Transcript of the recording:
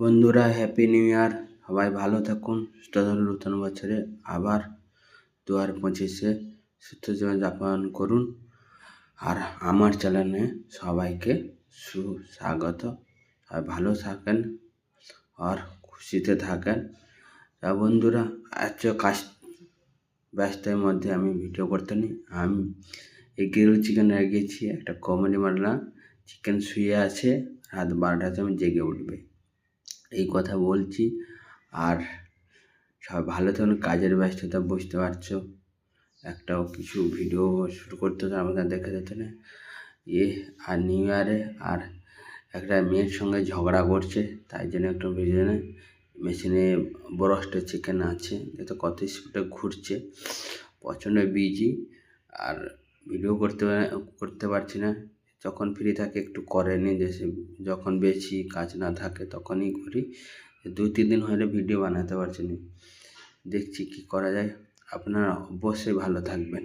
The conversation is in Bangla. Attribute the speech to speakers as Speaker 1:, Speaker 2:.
Speaker 1: বন্ধুরা হ্যাপি নিউ ইয়ার সবাই ভালো থাকুন, সুস্থ থাকুন। নতুন বছরে আবার দু হাজার পঁচিশে সুস্থ জীবন যাপন করুন। আর আমার চ্যানেলে সবাইকে সুস্বাগত। আর ভালো থাকেন আর খুশিতে থাকেন। তা বন্ধুরা আজ কাজ ব্যস্তের মধ্যে আমি ভিডিও করতে নিই। আমি এই গ্রিল চিকেন রেখেছি একটা কমেডি মারলাম। চিকেন শুয়ে আছে, রাত বারোটাতে আমি জেগে উঠবে। এই কথা বলছি। আর সব ভালো থাকুন, কাজের ব্যস্ততা বুঝতে পারছ। একটাও কিছু ভিডিও শুরু করতে হতো আমাকে দেখে যেত না। ইয়ে আর নিউ ইয়ারে আর একটা মেয়ের সঙ্গে ঝগড়া করছে, তাই জন্য একটু ভিডিও নেই মেশিনে ব্রস্টের চিকেন আছে যেহেতু কত স্পিডে ঘুরছে। প্রচণ্ড বিজি আর ভিডিও করতে করতে পারছি না। যখন ফ্রি থাকে একটু করে নিই সে, যখন বেশি কাজ না থাকে তখনই করি। দুই তিন দিন হলে ভিডিও বানাতে পারছি না। দেখছি কি করা যায়। আপনারা অবশ্যই ভালো থাকবেন।